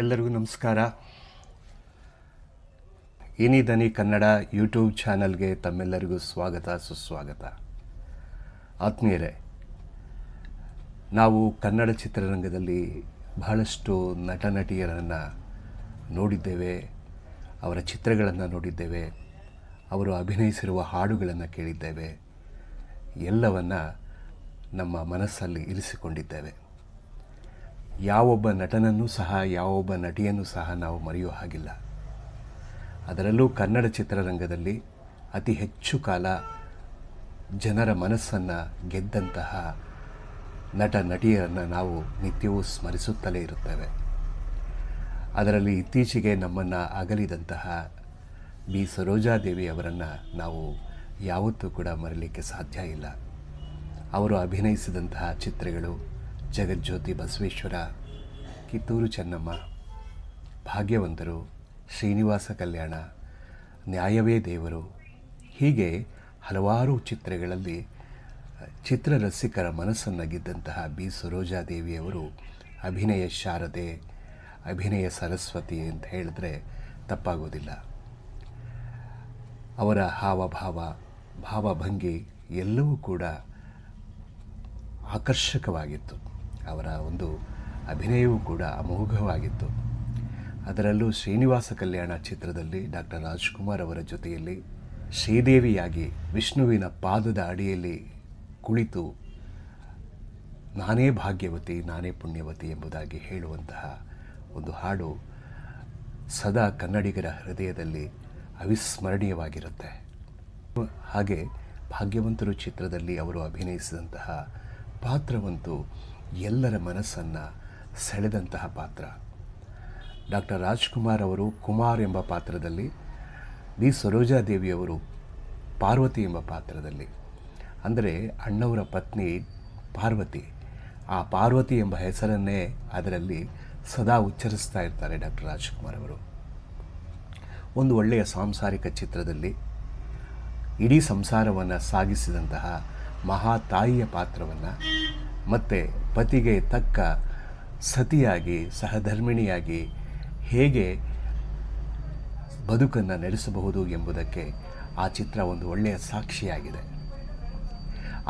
ಎಲ್ಲರಿಗೂ ನಮಸ್ಕಾರ. ಇನಿ ದನಿ ಕನ್ನಡ ಯೂಟ್ಯೂಬ್ ಚಾನಲ್ಗೆ ತಮ್ಮೆಲ್ಲರಿಗೂ ಸ್ವಾಗತ, ಸುಸ್ವಾಗತ. ಆತ್ಮೀಯರೇ, ನಾವು ಕನ್ನಡ ಚಿತ್ರರಂಗದಲ್ಲಿ ಬಹಳಷ್ಟು ನಟ ನಟಿಯರನ್ನು ನೋಡಿದ್ದೇವೆ, ಅವರ ಚಿತ್ರಗಳನ್ನು ನೋಡಿದ್ದೇವೆ, ಅವರು ಅಭಿನಯಿಸಿರುವ ಹಾಡುಗಳನ್ನು ಕೇಳಿದ್ದೇವೆ, ಎಲ್ಲವನ್ನು ನಮ್ಮ ಮನಸ್ಸಲ್ಲಿ ಇರಿಸಿಕೊಂಡಿದ್ದೇವೆ. ಯಾವೊಬ್ಬ ನಟನನ್ನೂ ಸಹ, ಯಾವೊಬ್ಬ ನಟಿಯನ್ನು ಸಹ ನಾವು ಮರೆಯೋ ಹಾಗಿಲ್ಲ. ಅದರಲ್ಲೂ ಕನ್ನಡ ಚಿತ್ರರಂಗದಲ್ಲಿ ಅತಿ ಹೆಚ್ಚು ಕಾಲ ಜನರ ಮನಸ್ಸನ್ನು ಗೆದ್ದಂತಹ ನಟ ನಟಿಯರನ್ನು ನಾವು ನಿತ್ಯವೂ ಸ್ಮರಿಸುತ್ತಲೇ ಇರುತ್ತೇವೆ. ಅದರಲ್ಲಿ ಇತ್ತೀಚೆಗೆ ನಮ್ಮನ್ನು ಅಗಲಿದಂತಹ ಬಿ. ಸರೋಜಾದೇವಿ ಅವರನ್ನು ನಾವು ಯಾವತ್ತೂ ಕೂಡ ಮರಲಿಕ್ಕೆ ಸಾಧ್ಯ ಇಲ್ಲ. ಅವರು ಅಭಿನಯಿಸಿದಂತಹ ಚಿತ್ರಗಳು ಜಗಜ್ಯೋತಿ ಬಸವೇಶ್ವರ, ಕಿತ್ತೂರು ಚೆನ್ನಮ್ಮ, ಭಾಗ್ಯವಂತರು, ಶ್ರೀನಿವಾಸ ಕಲ್ಯಾಣ, ನ್ಯಾಯವೇ ದೇವರು. ಹೀಗೆ ಹಲವಾರು ಚಿತ್ರಗಳಲ್ಲಿ ಚಿತ್ರರಸಿಕರ ಮನಸ್ಸನ್ನು ಗೆದ್ದಂತಹ ಬಿ. ಸರೋಜಾದೇವಿಯವರು ಅಭಿನಯ ಶಾರದೆ, ಅಭಿನಯ ಸರಸ್ವತಿ ಅಂತ ಹೇಳಿದ್ರೆ ತಪ್ಪಾಗೋದಿಲ್ಲ. ಅವರ ಹಾವಭಾವ, ಭಾವಭಂಗಿ ಎಲ್ಲವೂ ಕೂಡ ಆಕರ್ಷಕವಾಗಿತ್ತು. ಅವರ ಒಂದು ಅಭಿನಯವೂ ಕೂಡ ಅಮೋಘವಾಗಿತ್ತು. ಅದರಲ್ಲೂ ಶ್ರೀನಿವಾಸ ಕಲ್ಯಾಣ ಚಿತ್ರದಲ್ಲಿ ಡಾಕ್ಟರ್ ರಾಜ್ಕುಮಾರ್ ಅವರ ಜೊತೆಯಲ್ಲಿ ಶ್ರೀದೇವಿಯಾಗಿ ವಿಷ್ಣುವಿನ ಪಾದದ ಅಡಿಯಲ್ಲಿ ಕುಳಿತು ನಾನೇ ಭಾಗ್ಯವತಿ, ನಾನೇ ಪುಣ್ಯವತಿ ಎಂಬುದಾಗಿ ಹೇಳುವಂತಹ ಒಂದು ಹಾಡು ಸದಾ ಕನ್ನಡಿಗರ ಹೃದಯದಲ್ಲಿ ಅವಿಸ್ಮರಣೀಯವಾಗಿರುತ್ತೆ. ಹಾಗೆ ಭಾಗ್ಯವಂತರು ಚಿತ್ರದಲ್ಲಿ ಅವರು ಅಭಿನಯಿಸಿದಂತಹ ಪಾತ್ರವಂತೂ ಎಲ್ಲರ ಮನಸ್ಸನ್ನು ಸೆಳೆದಂತಹ ಪಾತ್ರ. ಡಾಕ್ಟರ್ ರಾಜ್ಕುಮಾರ್ ಅವರು ಕುಮಾರ್ ಎಂಬ ಪಾತ್ರದಲ್ಲಿ ವಿ ಸರೋಜಾದೇವಿಯವರು ಪಾರ್ವತಿ ಎಂಬ ಪಾತ್ರದಲ್ಲಿ. ಅಂದರೆ ಅಣ್ಣವರ ಪತ್ನಿ ಪಾರ್ವತಿ. ಆ ಪಾರ್ವತಿ ಎಂಬ ಹೆಸರನ್ನೇ ಅದರಲ್ಲಿ ಸದಾ ಉಚ್ಚರಿಸ್ತಾ ಇರ್ತಾರೆ ಡಾಕ್ಟರ್ ರಾಜ್ಕುಮಾರ್ ಅವರು. ಒಂದು ಒಳ್ಳೆಯ ಸಾಂಸಾರಿಕ ಚಿತ್ರದಲ್ಲಿ ಇಡೀ ಸಂಸಾರವನ್ನು ಸಾಗಿಸಿದಂತಹ ಮಹಾ ತಾಯಿಯ ಪಾತ್ರವನ್ನು ಮತ್ತು ಪತಿಗೆ ತಕ್ಕ ಸತಿಯಾಗಿ, ಸಹಧರ್ಮಿಣಿಯಾಗಿ ಹೇಗೆ ಬದುಕನ್ನು ನಡೆಸಬಹುದು ಎಂಬುದಕ್ಕೆ ಆ ಚಿತ್ರ ಒಂದು ಒಳ್ಳೆಯ ಸಾಕ್ಷಿಯಾಗಿದೆ.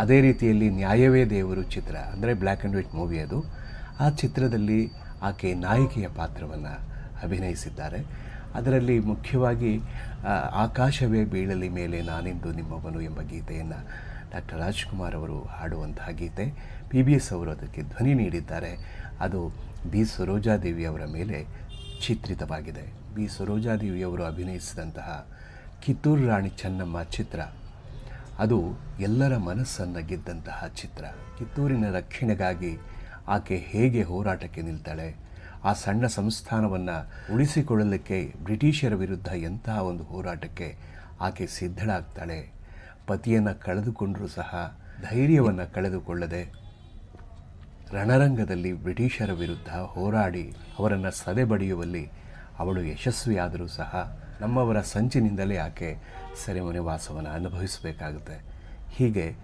ಅದೇ ರೀತಿಯಲ್ಲಿ ನ್ಯಾಯವೇ ದೇವರು ಚಿತ್ರ, ಅಂದರೆ ಬ್ಲ್ಯಾಕ್ ಆ್ಯಂಡ್ ವೈಟ್ ಮೂವಿ ಅದು. ಆ ಚಿತ್ರದಲ್ಲಿ ಆಕೆ ನಾಯಕಿಯ ಪಾತ್ರವನ್ನು ಅಭಿನಯಿಸಿದ್ದಾರೆ. ಅದರಲ್ಲಿ ಮುಖ್ಯವಾಗಿ ಆಕಾಶವೇ ಬೀಳಲಿ ಮೇಲೆ ನಾನಿಂದು ನಿಮ್ಮವನು ಎಂಬ ಗೀತೆಯನ್ನು ಡಾಕ್ಟರ್ ರಾಜ್ಕುಮಾರ್ ಅವರು ಹಾಡುವಂತಹ ಗೀತೆ. ಪಿ ಬಿ ಎಸ್ ಅವರು ಅದಕ್ಕೆ ಧ್ವನಿ ನೀಡಿದ್ದಾರೆ. ಅದು ಬಿ ಸರೋಜಾದೇವಿ ಅವರ ಮೇಲೆ ಚಿತ್ರಿತವಾಗಿದೆ. ಬಿ ಸರೋಜಾದೇವಿ ಅವರು ಅಭಿನಯಿಸಿದಂತಹ ಕಿತ್ತೂರು ರಾಣಿ ಚೆನ್ನಮ್ಮ ಚಿತ್ರ, ಅದು ಎಲ್ಲರ ಮನಸ್ಸನ್ನು ಗೆದ್ದಂತಹ ಚಿತ್ರ. ಕಿತ್ತೂರಿನ ರಕ್ಷಣೆಗಾಗಿ ಆಕೆ ಹೇಗೆ ಹೋರಾಟಕ್ಕೆ ನಿಲ್ತಾಳೆ, ಆ ಸಣ್ಣ ಸಂಸ್ಥಾನವನ್ನು ಉಳಿಸಿಕೊಳ್ಳಲಿಕ್ಕೆ ಬ್ರಿಟಿಷರ ವಿರುದ್ಧ ಎಂತಹ ಒಂದು ಹೋರಾಟಕ್ಕೆ ಆಕೆ ಸಿದ್ಧಳಾಗ್ತಾಳೆ ಪತಿಯನ್ನು ಕಳೆದುಕೊಂಡರೂ ಸಹ ಧೈರ್ಯವನ್ನು ಕಳೆದುಕೊಳ್ಳದೆ ರಣರಂಗದಲ್ಲಿ ಬ್ರಿಟಿಷರ ವಿರುದ್ಧ ಹೋರಾಡಿ ಅವರನ್ನು ಸದೆಬಡಿಯುವಲ್ಲಿ ಅವಳು ಯಶಸ್ವಿಯಾದರೂ ಸಹ ನಮ್ಮವರ ಸಂಚಿನಿಂದಲೇ ಆಕೆ ಸೆರೆಮನೆ ವಾಸವನ್ನು ಅನುಭವಿಸಬೇಕಾಗುತ್ತೆ. ಹೀಗೆ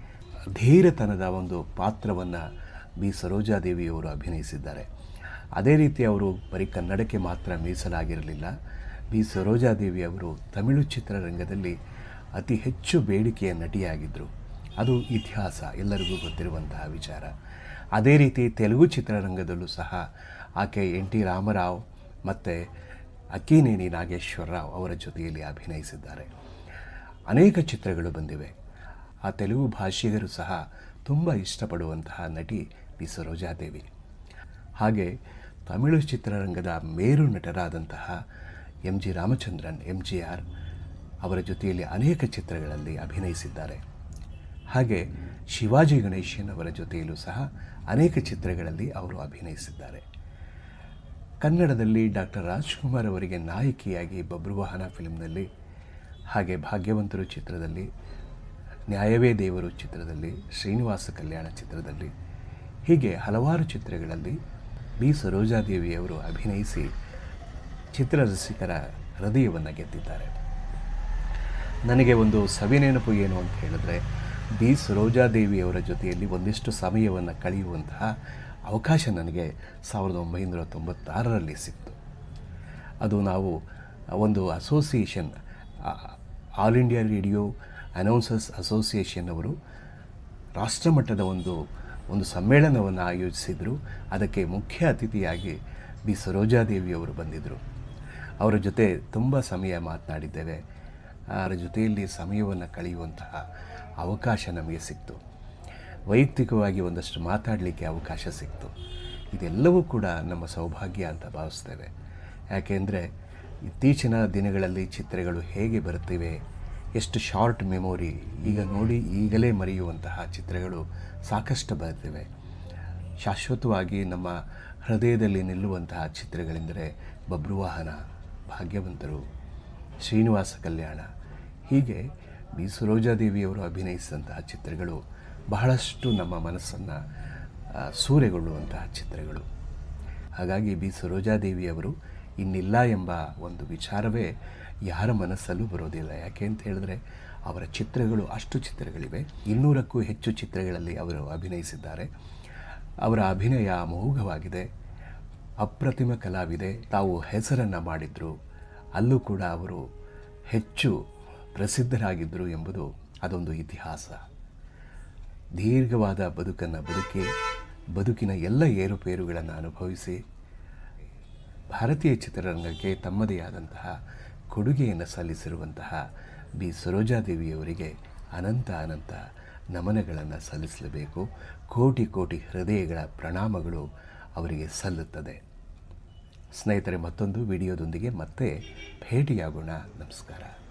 ಧೀರತನದ ಒಂದು ಪಾತ್ರವನ್ನು ಬಿ. ಸರೋಜಾದೇವಿಯವರು ಅಭಿನಯಿಸಿದ್ದಾರೆ. ಅದೇ ರೀತಿ ಅವರು ಬರೀ ಕನ್ನಡಕ್ಕೆ ಮಾತ್ರ ಮೀಸಲಾಗಿರಲಿಲ್ಲ. ಬಿ. ಸರೋಜಾದೇವಿ ಅವರು ತಮಿಳು ಚಿತ್ರರಂಗದಲ್ಲಿ ಅತಿ ಹೆಚ್ಚು ಬೇಡಿಕೆಯ ನಟಿಯಾಗಿದ್ದರು ಅದು ಇತಿಹಾಸ, ಎಲ್ಲರಿಗೂ ಗೊತ್ತಿರುವಂತಹ ವಿಚಾರ. ಅದೇ ರೀತಿ ತೆಲುಗು ಚಿತ್ರರಂಗದಲ್ಲೂ ಸಹ ಆಕೆ ಎನ್ ಟಿ ರಾಮರಾವ್ ಮತ್ತು ಅಕ್ಕಿನೇನಿ ನಾಗೇಶ್ವರರಾವ್ ಅವರ ಜೊತೆಯಲ್ಲಿ ಅಭಿನಯಿಸಿದ್ದಾರೆ. ಅನೇಕ ಚಿತ್ರಗಳು ಬಂದಿವೆ. ಆ ತೆಲುಗು ಭಾಷಿಗರು ಸಹ ತುಂಬ ಇಷ್ಟಪಡುವಂತಹ ನಟಿ ಬಿ ಸರೋಜಾದೇವಿ. ಹಾಗೆ ತಮಿಳು ಚಿತ್ರರಂಗದ ಮೇರು ನಟರಾದಂತಹ M G Ramachandran, M G R ಅವರ ಜೊತೆಯಲ್ಲಿ ಅನೇಕ ಚಿತ್ರಗಳಲ್ಲಿ ಅಭಿನಯಿಸಿದ್ದಾರೆ. ಹಾಗೆ ಶಿವಾಜಿ ಗಣೇಶನ್ ಅವರ ಜೊತೆಯಲ್ಲೂ ಸಹ ಅನೇಕ ಚಿತ್ರಗಳಲ್ಲಿ ಅವರು ಅಭಿನಯಿಸಿದ್ದಾರೆ. ಕನ್ನಡದಲ್ಲಿ ಡಾಕ್ಟರ್ ರಾಜ್ಕುಮಾರ್ ಅವರಿಗೆ ನಾಯಕಿಯಾಗಿ ಬಬ್ರುವಾಹನ ಫಿಲ್ಮ್ನಲ್ಲಿ, ಹಾಗೆ ಭಾಗ್ಯವಂತರು ಚಿತ್ರದಲ್ಲಿ, ನ್ಯಾಯವೇ ದೇವರು ಚಿತ್ರದಲ್ಲಿ, ಶ್ರೀನಿವಾಸ ಕಲ್ಯಾಣ ಚಿತ್ರದಲ್ಲಿ, ಹೀಗೆ ಹಲವಾರು ಚಿತ್ರಗಳಲ್ಲಿ ಬಿ. ಸರೋಜಾದೇವಿಯವರು ಅಭಿನಯಿಸಿ ಚಿತ್ರರಸಿಕರ ಹೃದಯವನ್ನು ಗೆದ್ದಿದ್ದಾರೆ. ನನಗೆ ಒಂದು ಸವಿನೆನಪು ಏನು ಅಂತ ಹೇಳಿದ್ರೆ, ಬಿ. ಸರೋಜಾದೇವಿಯವರ ಜೊತೆಯಲ್ಲಿ ಒಂದಿಷ್ಟು ಸಮಯವನ್ನು ಕಳೆಯುವಂತಹ ಅವಕಾಶ ನನಗೆ ಸಾವಿರದ ಒಂಬೈನೂರ ತೊಂಬತ್ತಾರರಲ್ಲಿ ಸಿಕ್ತು. ಅದು ನಾವು ಒಂದು association all India radio announcers association ಅವರು ರಾಷ್ಟ್ರಮಟ್ಟದ ಒಂದು ಒಂದು ಸಮ್ಮೇಳನವನ್ನು ಆಯೋಜಿಸಿದರು. ಅದಕ್ಕೆ ಮುಖ್ಯ ಅತಿಥಿಯಾಗಿ ಬಿ. ಸರೋಜಾದೇವಿಯವರು ಬಂದಿದ್ದರು ಅವರ ಜೊತೆ ತುಂಬ ಸಮಯ ಮಾತನಾಡಿದ್ದೇವೆ. ಅವರ ಜೊತೆಯಲ್ಲಿ ಸಮಯವನ್ನು ಕಳೆಯುವಂತಹ ಅವಕಾಶ ನಮಗೆ ಸಿಕ್ತು. ವೈಯಕ್ತಿಕವಾಗಿ ಒಂದಷ್ಟು ಮಾತಾಡಲಿಕ್ಕೆ ಅವಕಾಶ ಸಿಕ್ತು. ಇದೆಲ್ಲವೂ ಕೂಡ ನಮ್ಮ ಸೌಭಾಗ್ಯ ಅಂತ ಭಾವಿಸ್ತೇವೆ. ಯಾಕೆಂದರೆ ಇತ್ತೀಚಿನ ದಿನಗಳಲ್ಲಿ ಚಿತ್ರಗಳು ಹೇಗೆ ಬರುತ್ತಿವೆ, ಎಷ್ಟು ಶಾರ್ಟ್ ಮೆಮೊರಿ, ಈಗ ನೋಡಿ ಈಗಲೇ ಮರೆಯುವಂತಹ ಚಿತ್ರಗಳು ಸಾಕಷ್ಟು ಬರುತ್ತಿವೆ. ಶಾಶ್ವತವಾಗಿ ನಮ್ಮ ಹೃದಯದಲ್ಲಿ ನಿಲ್ಲುವಂತಹ ಚಿತ್ರಗಳೆಂದರೆ ಬಬ್ರುವಾಹನ, ಭಾಗ್ಯವಂತರು ಶ್ರೀನಿವಾಸ ಕಲ್ಯಾಣ. ಹೀಗೆ ಬಿ ಸರೋಜಾದೇವಿಯವರು ಅಭಿನಯಿಸಿದಂತಹ ಚಿತ್ರಗಳು ಬಹಳಷ್ಟು ನಮ್ಮ ಮನಸ್ಸನ್ನು ಸೂರೆಗೊಳ್ಳುವಂತಹ ಚಿತ್ರಗಳು. ಹಾಗಾಗಿ ಬಿ ಸರೋಜಾದೇವಿಯವರು ಇನ್ನಿಲ್ಲ ಎಂಬ ಒಂದು ವಿಚಾರವೇ ಯಾರ ಮನಸ್ಸಲ್ಲೂ ಬರೋದಿಲ್ಲ. ಯಾಕೆ ಅಂತ ಹೇಳಿದ್ರೆ ಅವರ ಚಿತ್ರಗಳು ಅಷ್ಟು ಚಿತ್ರಗಳಿವೆ. ಇನ್ನೂರಕ್ಕೂ ಹೆಚ್ಚು ಚಿತ್ರಗಳಲ್ಲಿ ಅವರು ಅಭಿನಯಿಸಿದ್ದಾರೆ. ಅವರ ಅಭಿನಯ ಅಮೋಘವಾಗಿದೆ. ಅಪ್ರತಿಮ ಕಲಾವಿದೆ. ತಾವು ಹೆಸರನ್ನು ಮಾಡಿದ್ರು. ಅಲ್ಲೂ ಕೂಡ ಅವರು ಹೆಚ್ಚು ಪ್ರಸಿದ್ಧರಾಗಿದ್ದರು ಎಂಬುದು ಅದೊಂದು ಇತಿಹಾಸ. ದೀರ್ಘವಾದ ಬದುಕನ್ನು ಬದುಕಿ, ಬದುಕಿನ ಎಲ್ಲ ಏರುಪೇರುಗಳನ್ನು ಅನುಭವಿಸಿ, ಭಾರತೀಯ ಚಿತ್ರರಂಗಕ್ಕೆ ತಮ್ಮದೇ ಆದಂತಹ ಕೊಡುಗೆಯನ್ನು ಸಲ್ಲಿಸಿರುವಂತಹ ಬಿ. ಸರೋಜಾದೇವಿಯವರಿಗೆ ಅನಂತ ಅನಂತ ನಮನಗಳನ್ನು ಸಲ್ಲಿಸಲೇಬೇಕು. ಕೋಟಿ ಕೋಟಿ ಹೃದಯಗಳ ಪ್ರಣಾಮಗಳು ಅವರಿಗೆ ಸಲ್ಲುತ್ತದೆ. ಸ್ನೇಹಿತರೆ ಮತ್ತೊಂದು ವಿಡಿಯೋದೊಂದಿಗೆ ಮತ್ತೆ ಭೇಟಿಯಾಗೋಣ. ನಮಸ್ಕಾರ.